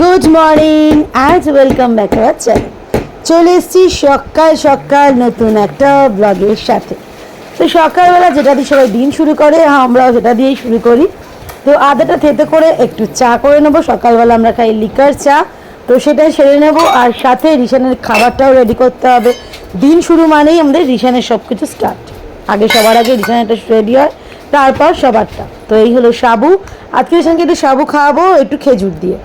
Good morning and welcome back our channel চলে এসেছি সকাল সকাল নতুন একটা ব্লগের সাথে। তো সকালবেলা যেটা দিয়ে সবাই দিন শুরু করে, আমরাও সেটা দিয়েই শুরু করি। তো আদাটা থেতে করে একটু চা করে নেব। সকালবেলা আমরা খাই লিকার চা। তো সেটাই সেরে নেব। আর সাথে রিসানের খাবারটাও রেডি করতে হবে। দিন শুরু মানেই আমাদের রিসানের সব কিছু স্টার্ট আগে সবার আগে রিসানেরটা রেডি হয়, তারপর সবারটা। তো এই হলো সাবু। আজকে রিসানকে একটু সাবু খাওয়াবো, একটু খেজুর দিয়ে।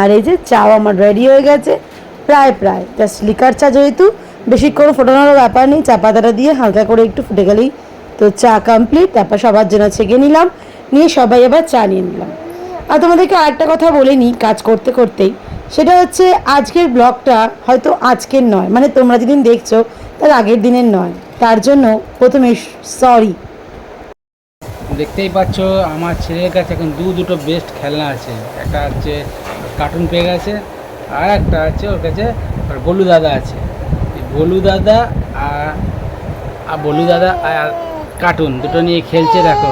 আর এই যে চাও আমার রেডি হয়ে গেছে। প্রায় প্রায়। জাস্ট লিকার চা যেহেতু, বেশি বেশিক্ষণ ফোটানোর ব্যাপার নেই, চা পাতাটা দিয়ে হালকা করে একটু ফুটে গেলেই তো চা কমপ্লিট তারপর সবার জন্য ছেঁকে নিলাম, নিয়ে সবাই আবার চা নিয়ে নিলাম। আর তোমাদেরকে আরেকটা কথা বলে নিই, কাজ করতে করতেই। সেটা হচ্ছে আজকের ব্লগটা হয়তো আজকের নয় মানে তোমরা যেদিন দেখছ, তার আগের দিনের নয়। তার জন্য প্রথমে সরি দেখতেই পাচ্ছ, আমার ছেলের কাছে এখন দু দুটো বেস্ট খেলনা আছে। একটা হচ্ছে কার্টুন পেয়ে গেছে। আর একটা আছে ওর কাছে ওর বলু দাদা আছে। বলু দাদা আর আর বলু দাদা আর কার্টুন দুটো নিয়ে খেলছে দেখো।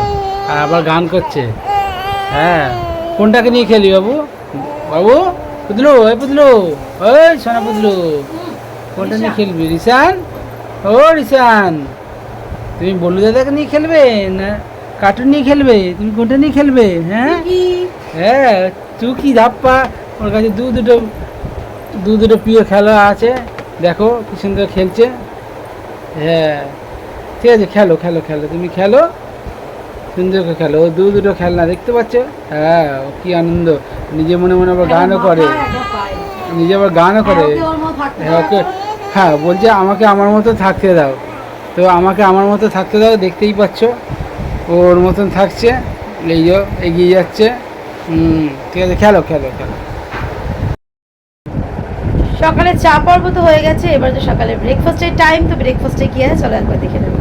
আর আবার গান করছে। হ্যাঁ। কোনটাকে নিয়ে খেলি বাবু? বাবু পুতলু ওই পুতলু ওই সোনা পুতলু। কোনটা নিয়ে খেলবি? রিসান ও রিসান তুমি বলু দাদাকে নিয়ে খেলবে না কার্টুন নিয়ে খেলবে? তুমি কোনটা নিয়ে খেলবে? হ্যাঁ? হ্যাঁ। তুই কি ধাপ্পা, ওর কাছে দু দুটো দু দুটো প্রিয় খেলা আছে। দেখো কি সুন্দর খেলছে। হ্যাঁ ঠিক আছে, খেলো খেলো খেলো। তুমি খেলো, সুন্দর করে খেলো। ও দু দুটো খেলনা, দেখতে পাচ্ছ? হ্যাঁ ও কি আনন্দ। নিজে মনে মনে আবার গানও করে। নিজে আবার গানও করে। হ্যাঁ ওকে। হ্যাঁ বলছে আমাকে আমার মতো থাকতে দাও। তো আমাকে আমার মতো থাকতে দাও, দেখতেই পাচ্ছ। ওর মতন থাকছে। এই এগিয়ে যাচ্ছে। ঠিক আছে, খেলো খেলো খেলো। সকালে চা পর্ব তো হয়ে গেছে, এবার যে সকালে ব্রেকফাস্টের টাইম তো ব্রেকফাস্টে কি আছে? চলো একবার দেখে নেব।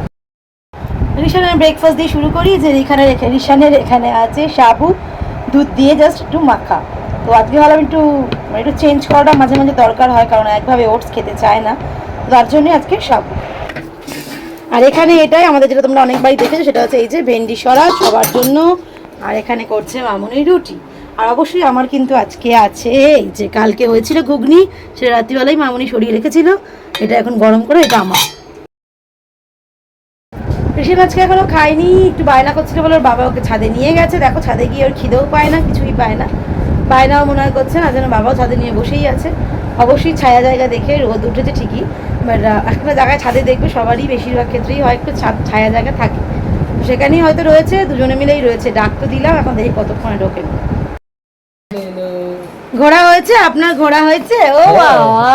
রিশানের ব্রেকফাস্ট দিয়ে শুরু করি, যে রিখানের রিশানের এখানে আছে সাবু, দুধ দিয়ে জাস্ট একটু মাখা। তো আজকে ভাবলাম একটু মানে একটু চেঞ্জ করাটা মাঝে মাঝে দরকার হয়, কারণ একভাবে ওটস খেতে চায় না। তো তার জন্যই আজকে সাবু। আর এখানে এটাই আমাদের, যেটা তোমরা অনেকবারই দেখেছ, সেটা হচ্ছে এই যে ভেন্ডি সরা, সবার জন্য আর এখানে করছে মামুনি রুটি। আর অবশ্যই আমার কিন্তু আজকে আছে এই যে কালকে হয়েছিল ঘুগনি সেটা রাত্রিবেলায় মামুনি সরিয়ে রেখেছিল। এটা এখন গরম করে, এটা আমার। ঋষি আজকে এখনও খায়নি, একটু বায়না করছিল বলে ওর বাবা ওকে ছাদে নিয়ে গেছে। দেখো, ছাদে গিয়ে ওর খিদেও পায় না, কিছুই পায় না। বায়নাও মনে হয় করছে না, যেন বাবাও ছাদে নিয়ে বসেই আছে। অবশ্যই ছায়া জায়গা দেখে রোদ উঠেছে ঠিকই বাট একটা জায়গায় ছাদে দেখবে সবারই বেশিরভাগ ক্ষেত্রেই হয় একটু ছাদ, ছায়া জায়গা থাকে। সেখানেই হয়তো রয়েছে দুজনে মিলেই রয়েছে। ডাক তো দিলাম এখন দেখি কতক্ষণে ঢোকে। ঘোড়া হয়েছে আপনার ঘোড়া হয়েছে? ও বাবা!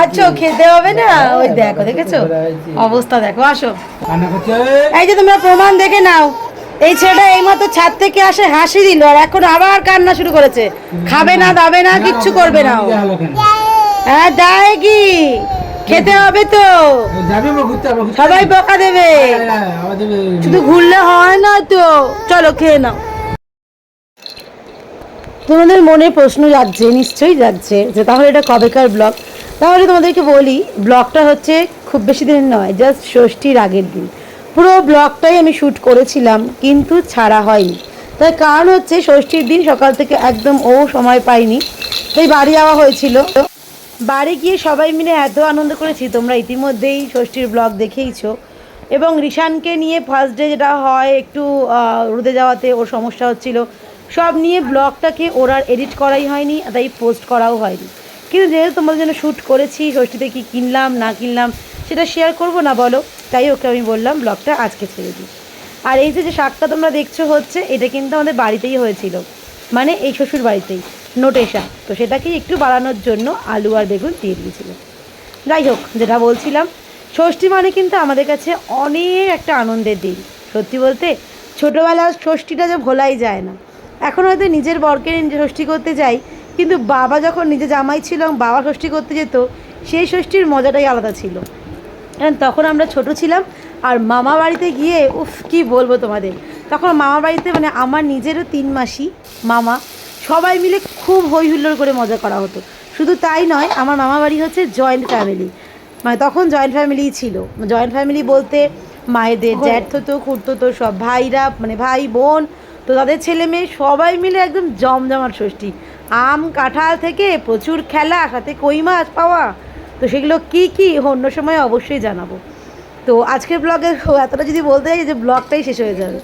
আচ্ছা খেতে হবে না? ওই দেখো দেখেছ? অবস্থা দেখো আসো। এই যে তোমরা প্রমাণ দেখে নাও। এই ছেলেটা এইমাত্র ছাদ থেকে আসে হাসি দিল আর এখন আবার কান্না শুরু করেছে। খাবে না দাবে না কিচ্ছু করবে না হ্যাঁ দেয় কি খেতে হবে তো। সবাই বকা দেবে। শুধু ঘুরলে হয় না তো। চলো খেয়ে নাও। তোমাদের মনে প্রশ্ন যাচ্ছে নিশ্চয়ই যাচ্ছে যে তাহলে এটা কবেকার ব্লগ? তাহলে তোমাদেরকে বলি ব্লগটা হচ্ছে খুব বেশি দিনের নয় জাস্ট ষষ্ঠীর আগের দিন। পুরো ব্লগটাই আমি শ্যুট করেছিলাম কিন্তু ছাড়া হয়নি। তার কারণ হচ্ছে ষষ্ঠীর দিন সকাল থেকে একদম ও সময় পাইনি। তাই বাড়ি যাওয়া হয়েছিল। বাড়ি গিয়ে সবাই মিলে এত আনন্দ করেছি। তোমরা ইতিমধ্যেই ষষ্ঠীর ব্লগ দেখেইছো। এবং রিশানকে নিয়ে ফার্স্ট ডে যেটা হয়, একটু রোদে যাওয়াতে ওর সমস্যা হচ্ছিল। সব নিয়ে ব্লগটাকে ওর আর এডিট করাই হয়নি, তাই পোস্ট করাও হয়নি। কিন্তু যেহেতু তোমাদের জন্য শ্যুট করেছি, ষষ্ঠীতে কী কিনলাম, না কিনলাম, সেটা শেয়ার করব না বলো। তাই ওকে আমি বললাম ব্লগটা আজকে ছেড়ে দিই। আর এই যে শাকটা তোমরা দেখছ হচ্ছে, এটা কিন্তু আমাদের বাড়িতেই হয়েছিল। মানে এই শ্বশুর বাড়িতেই নোটে শাক তো সেটাকেই একটু বাড়ানোর জন্য আলু আর বেগুন দিয়ে দিয়েছিল। যাই হোক, যেটা বলছিলাম, ষষ্ঠী মানে কিন্তু আমাদের কাছে অনেক একটা আনন্দের দিন। সত্যি বলতে, ছোটোবেলার ষষ্ঠীটা যে ভোলাই যায় না। এখন হয়তো নিজের বরকে ষষ্ঠী করতে যাই, কিন্তু বাবা যখন নিজে জামাই ছিল বাবা ষষ্ঠী করতে যেত, সেই ষষ্ঠীর মজাটাই আলাদা ছিল। কারণ তখন আমরা ছোট ছিলাম আর মামা বাড়িতে গিয়ে, উফ, কি বলব তোমাদের? তখন মামা বাড়িতে মানে আমার নিজেরও তিন মাসি, মামা, সবাই মিলে খুব হই হুল্লোড় করে মজা করা হতো। শুধু তাই নয় আমার মামা বাড়ি হচ্ছে জয়েন্ট ফ্যামিলি মানে তখন জয়েন্ট ফ্যামিলিই ছিল। জয়েন্ট ফ্যামিলি বলতে মায়েদের জ্যাঠ হতো খুঁড়তো তো সব ভাইরা মানে ভাই বোন তো তাদের ছেলে মেয়ে সবাই মিলে একদম জমজমাট ষষ্ঠী আম কাঁঠাল থেকে প্রচুর খেলা সাথে কই মাছ পাওয়া। তো সেগুলো কি কি অন্য সময় অবশ্যই জানাব। তো আজকের ব্লগে এতটা যদি বলতে যাই যে ব্লগটাই শেষ হয়ে যাবে।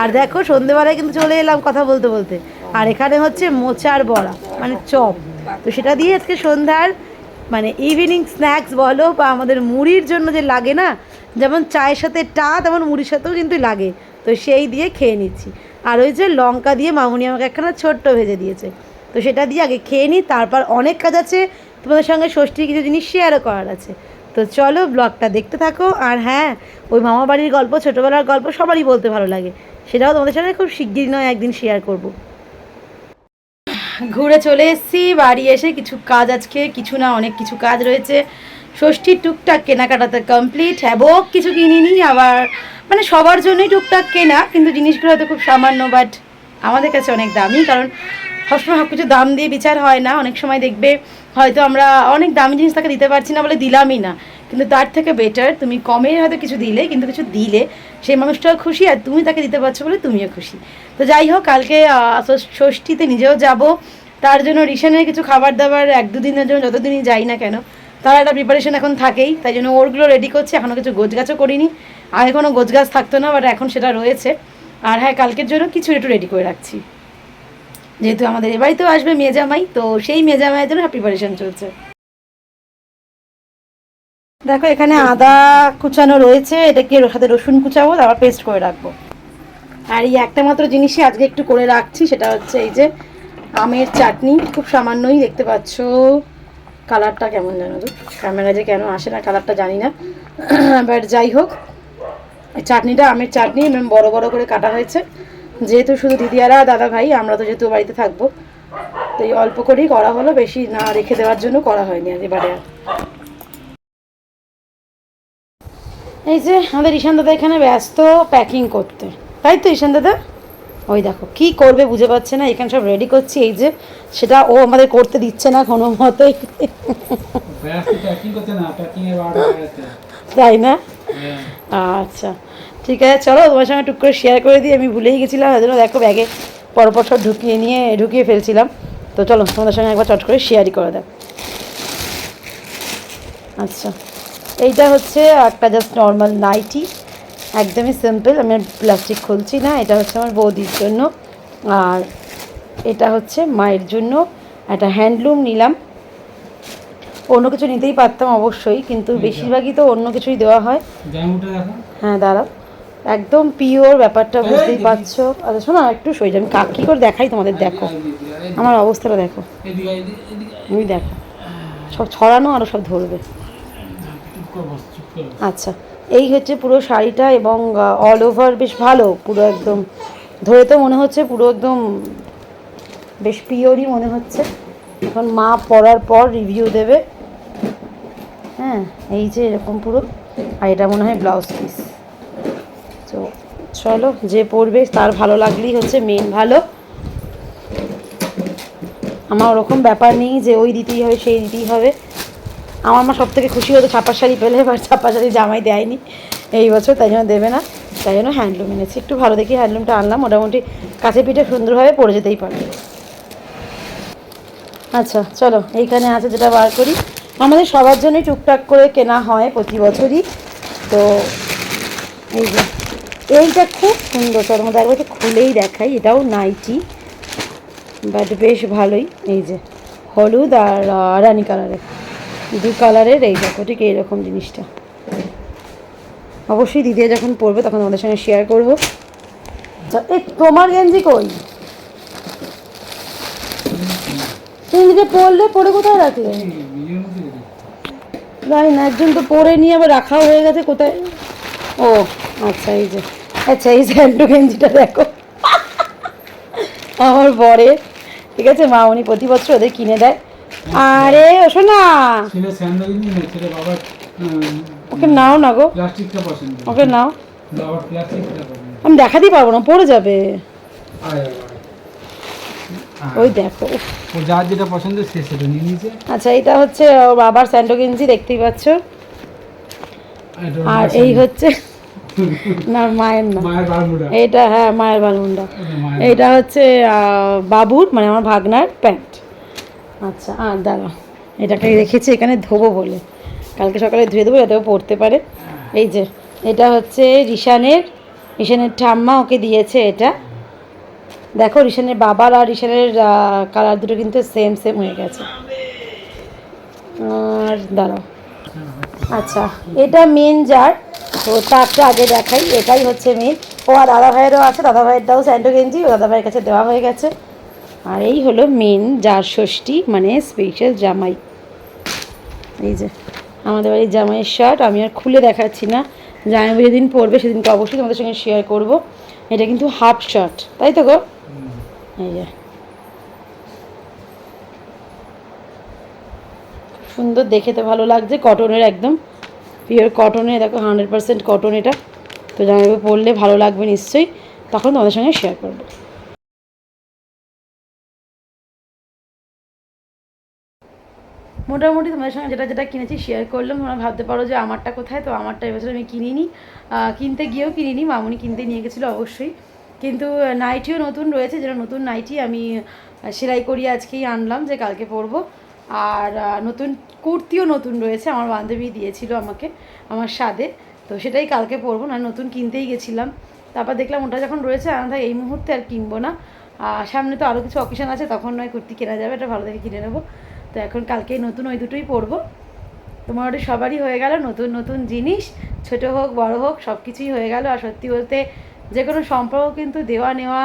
আর দেখো, সন্ধেবেলায় কিন্তু চলে এলাম কথা বলতে বলতে। আর এখানে হচ্ছে মোচার বড়া মানে চপ। তো সেটা দিয়ে আজকে সন্ধ্যার মানে ইভিনিং স্ন্যাক্স বলো বা আমাদের মুড়ির জন্য যে লাগে না, যেমন চায়ের সাথে টা, তেমন মুড়ির সাথেও কিন্তু লাগে। তো সেই দিয়ে খেয়ে নিচ্ছি। আর ওই যে লঙ্কা দিয়ে মামুনি আমাকে একখানা ছোট্ট ভেজে দিয়েছে। তো সেটা দিয়ে আগে খেয়ে নিই, তারপর অনেক কাজ আছে। তোমাদের সঙ্গে ষষ্ঠীর কিছু জিনিস শেয়ারও করার আছে। তো চলো ব্লগটা দেখতে থাকো। আর হ্যাঁ ওই মামা বাড়ির গল্প, ছোটোবেলার গল্প সবারই বলতে ভালো লাগে। সেটাও তোমাদের সাথে খুব শিগগিরই নয়, একদিন শেয়ার করব। ঘুরে চলে এসেছি, বাড়ি এসে কিছু কাজ আজকে, কিছু না, অনেক কিছু কাজ রয়েছে। ষষ্ঠীর টুকটাক কেনাকাটাতে কমপ্লিট হ্যাবো কিছু কিনিনি আবার। মানে সবার জন্যই টুকটাক কেনা, কিন্তু জিনিসগুলো হয়তো খুব সামান্য বাট আমাদের কাছে অনেক দামি, কারণ সবসময় সব কিছু দাম দিয়ে বিচার হয় না। অনেক সময় দেখবে হয়তো আমরা অনেক দামি জিনিস তাকে দিতে পারছি না বলে দিলামই না। কিন্তু তার থেকে বেটার তুমি কমে হয়তো কিছু দিলে, কিন্তু কিছু দিলে সেই মানুষটাও খুশি আর তুমি তাকে দিতে পারছ বলে তুমিও খুশি। তো যাই হোক, কালকে ষষ্ঠীতে নিজেও যাব। তার জন্য রিসেনের কিছু খাবার দাবার এক দুদিনের জন্য যতদিনই যাই না কেন, তার একটা প্রিপারেশন এখন থাকেই। তাই জন্য ওরগুলো রেডি করছি। এখনও কিছু গোছগাছও করিনি। আগে কোনো গোছগাছ থাকতো না বাট এখন সেটা রয়েছে। আর হ্যাঁ কালকের জন্য কিছু একটু রেডি করে রাখছি। যেহেতু আমাদের এবারেই আসবে মেজামাই তো সেই মেজামাইয়ের জন্য প্রিপারেশন চলছে। দেখো, এখানে আদা কুচানো রয়েছে এটাকে সাথে রসুন কুচাবো? তারপর পেস্ট করে রাখব। আর এই একটা মাত্র জিনিসই আজকে একটু করে রাখছি, সেটা হচ্ছে এই যে আমের চাটনি, খুব সামান্যই দেখতে পাচ্ছ। কালারটা কেমন জানো তো ক্যামেরা যে কেন আসে না, কালারটা জানি না। বাট যাই হোক চাটনিটা আমের চাটনি বড় বড় করে কাটা হয়েছে। যেহেতু শুধু দিদিয়ারা দাদা ভাই আমরা তো যেহেতু বাড়িতে থাকব তো এই অল্প করেই করা হলো বেশি না রেখে দেওয়ার জন্য করা হয়নি আর এবারে আর। এই যে আমাদের ঈশান দাদা এখানে ব্যস্ত প্যাকিং করতে। তাই তো ঈশান দাদা? ওই দেখো কি করবে বুঝে পাচ্ছে না এখানে সব রেডি করছি এই যে সেটা ও আমাদের করতে দিচ্ছে না কোনো মতোই। তাই না? হ্যাঁ। আচ্ছা। ঠিক আছে চলো তোমার সঙ্গে টুক করে শেয়ার করে দিই আমি ভুলেই গেছিলাম ওই জন্য দেখো ব্যাগে পরপর সব ঢুকিয়ে নিয়ে ঢুকিয়ে ফেলছিলাম। তো চলো তোমাদের সঙ্গে একবার চট করে শেয়ারই করে দাও আচ্ছা এইটা হচ্ছে একটা জাস্ট নর্মাল নাইটি একদমই সিম্পল আমি প্লাস্টিক খুলছি না এটা হচ্ছে আমার বৌদির জন্য। আর এটা হচ্ছে মায়ের জন্য একটা হ্যান্ডলুম নিলাম। অন্য কিছু নিতেই পারতাম অবশ্যই কিন্তু বেশিরভাগই তো অন্য কিছুই দেওয়া হয়। হ্যাঁ দাঁড়াও। একদম পিওর ব্যাপারটা বুঝতেই পারছ। আচ্ছা শোনো একটু সই আমি কাকি করে দেখাই তোমাদের দেখো। আমার অবস্থাটা দেখো। তুমি দেখো। সব ছড়ানো আরও সব ধরবে। আচ্ছা এই হচ্ছে পুরো শাড়িটা এবং অল ওভার বেশ ভালো। পুরো একদম ধরে তো মনে হচ্ছে পুরো একদম বেশ পিওরই মনে হচ্ছে। এখন মা পরার পর রিভিউ দেবে। হ্যাঁ এই যে এরকম পুরো। আর এটা মনে হয় ব্লাউজ পিস তো চলো, যে পরবে তার ভালো লাগলেই হচ্ছে মেন ভালো। আমার ওরকম ব্যাপার নেই যে ওই দিতেই হবে, সেই দিতেই হবে। আমার মা সব থেকে খুশি হতো ছাপা শাড়ি পেলে, এবার ছাপা শাড়ি জামাই দেয়নি এই বছর, তাই জন্য দেবে না। তাই জন্য হ্যান্ডলুম এনেছি। একটু ভালো দেখি হ্যান্ডলুমটা আনলাম, মোটামুটি কাছে পিঠে সুন্দরভাবে পরে যেতেই পারবে আচ্ছা চলো, এইখানে আছে যেটা বার করি। আমাদের সবার জন্যই টুকটাক করে কেনা হয় প্রতি বছরই। তো এই যে এইটা খুব সুন্দর তোর মধ্যে একবার খুলেই দেখাই। এটাও নাইটি বাট বেশ ভালোই। এই যে, হলুদ আর রানী কালারের দু কালারের এই দেখো, ঠিক এইরকম জিনিসটা। অবশ্যই দিদি যখন পরবে, তখন তোমাদের সঙ্গে শেয়ার করব। এই তোমার গেঞ্জি কই? তুমি যে পরলে, পরে কোথায় রাখলে? না, একজন তো পরে নিয়ে আবার রাখাও হয়ে গেছে, কোথায়? ও আচ্ছা এই যে। আচ্ছা এই স্যান্ডো গেঞ্জিটা দেখো। আমার বরে। ঠিক আছে মা উনি প্রতি বছর ওদের কিনে দেয়। আরে ওসো না ওকে নাও না গো। ওকে নাও। আমি দেখাতেই পারব না পড়ে যাবে। ওই দেখো ও যার যেটা পছন্দ সে সেটা নিয়ে নিয়েছে। আচ্ছা এটা হচ্ছে বাবার স্যান্ডো গেঞ্জি দেখতেই পাচ্ছ। আর এই হচ্ছে না মায়ের না। এটা হ্যাঁ মায়ের বালমুন্ডা। মায়ের এইটা হচ্ছে বাবুর মানে আমার ভাগনার প্যান্ট। আচ্ছা আর দাঁড়া এটাকে রেখেছি এখানে ধোবো বলে। কালকে সকালে ধুয়ে দেবো যাতে পড়তে পারে। এই যে এটা হচ্ছে রিশানের রিশানের ঠাম্মা ওকে দিয়েছে এটা। দেখো রিশানের বাবার আর রিশানের কালার দুটো কিন্তু সেম সেম হয়ে গেছে। আর দাঁড়াও। আচ্ছা এটা মেন জার তো তারটা আগে দেখাই, এটাই হচ্ছে মেন ও আর দাদা ভাইয়েরও আছে দাদা ভাইয়েরটাও স্যান্ডো গেঞ্জি, ও দাদা ভাইয়ের কাছে দেওয়া হয়ে গেছে। আর এই হলো মেন জার ষষ্ঠী মানে স্পেশাল জামাই। এই যে, আমাদের বাড়ির জামাইয়ের শার্ট আমি আর খুলে দেখাচ্ছি না। জামাই যেদিন পরবে সেদিনকে অবশ্যই তোমাদের সঙ্গে শেয়ার করব। এটা কিন্তু হাফ শার্ট তাই তো গো? এই যে। সুন্দর, দেখে তো ভালো লাগছে কটনের একদম। পিওর কটনে দেখো হান্ড্রেড পার্সেন্ট কটন এটা। তো জামাইবাবু পরলে ভালো লাগবে নিশ্চয়ই, তখন তোমাদের সঙ্গে শেয়ার করব। মোটামুটি তোমাদের সঙ্গে যেটা যেটা কিনেছি শেয়ার করলাম। তোমরা ভাবতে পারো যে আমারটা কোথায়? তো আমারটা এবছর আমি কিনিনি। কিনতে গিয়েও কিনিনি, মামুনি কিনতে নিয়ে গেছিল অবশ্যই। কিন্তু নাইটিও নতুন রয়েছে, যেটা নতুন নাইটি আমি সেলাই করিয়ে আজকেই আনলাম যে কালকে পরবো। আর নতুন কুর্তিও নতুন রয়েছে, আমার বান্ধবী দিয়েছিল আমাকে, আমার স্বাদে। তো সেটাই কালকে পরবো, না, নতুন কিনতেই গেছিলাম। তারপর দেখলাম ওটা যখন রয়েছে আমরা এই মুহূর্তে আর কিনবো না। আর সামনে তো আরও কিছু অকেশন আছে, তখন নয় কুর্তি কেনা যাবে, এটা ভালো দেখে কিনে নেব। তো এখন কালকে নতুন ওই দুটোই পরবো। তোমার ওটা সবারই হয়ে গেল, নতুন নতুন জিনিস, ছোট হোক, বড় হোক সব কিছুই হয়ে গেল। আর সত্যি বলতে যে কোনো সম্পর্ক কিন্তু দেওয়া নেওয়া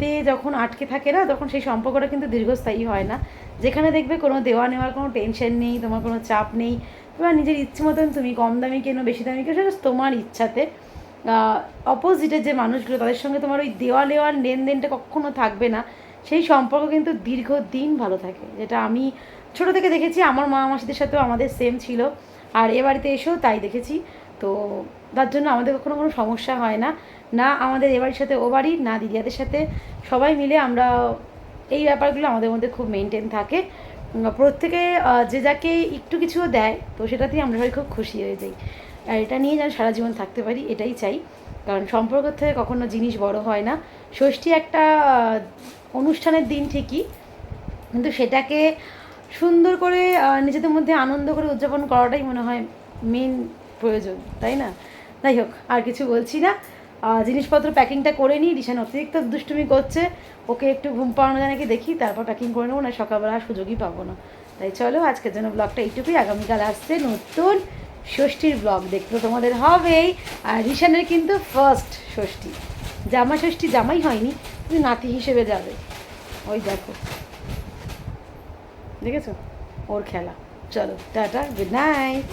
তে যখন আটকে থাকে না, তখন সেই সম্পর্কটা কিন্তু দীর্ঘস্থায়ী হয় না। যেখানে দেখবে কোনো দেওয়া নেওয়ার কোনো টেনশন নেই, তোমার কোনো চাপ নেই তোমার নিজের ইচ্ছে মতন তুমি কম দামি কেনো, বেশি দামি কেনো, সেটা তোমার ইচ্ছাতে। অপোজিটের যে মানুষগুলো, তাদের সঙ্গে তোমার ওই দেওয়া নেওয়ার লেনদেনটা কখনো থাকবে না। সেই সম্পর্ক কিন্তু দীর্ঘদিন ভালো থাকে। যেটা আমি ছোট থেকে দেখেছি, আমার মা মাসিদের সাথেও আমাদের সেম ছিল। আর এ বাড়িতে এসেও তাই দেখেছি। তো তার জন্য আমাদের কখনো কোনো সমস্যা হয় না। না আমাদের এ বাড়ির সাথে ও বাড়ির না দিদিয়াদের সাথে। সবাই মিলে আমরা এই ব্যাপারগুলো আমাদের মধ্যে খুব মেনটেন থাকে। প্রত্যেকে যে যাকে একটু কিছুও দেয়, তো সেটাতেই আমরা সবাই খুব খুশি হয়ে যাই। আর এটা নিয়ে যেন সারা জীবন থাকতে পারি, এটাই চাই। কারণ সম্পর্ক থেকে কখনো জিনিস বড় হয় না। ষষ্ঠী একটা অনুষ্ঠানের দিন ঠিকই, কিন্তু সেটাকে সুন্দর করে নিজেদের মধ্যে আনন্দ করে উদযাপন করাটাই মনে হয় মেন প্রয়োজন, তাই না? যাই হোক, আর কিছু বলছি না। জিনিসপত্র প্যাকিংটা করে নিই রিসান অতিরিক্ত দুষ্টুমি করছে। ওকে একটু ঘুম পাড়ানো যায় নাকি দেখি, তারপর প্যাকিং করে নেব না সকালবেলা সুযোগই পাবো না। তাই চলো, আজকের জন্য ব্লগটা এইটুকুই। আগামীকাল আসছে নতুন ষষ্ঠীর ব্লগ দেখতে তোমাদের হবেই। আর রিসানের কিন্তু ফার্স্ট ষষ্ঠী। জামা ষষ্ঠী জামাই হয়নি, কিন্তু নাতি হিসেবে যাবে। ওই দেখো। দেখেছ? ওর খেলা। চলো, টাটা গুড নাইট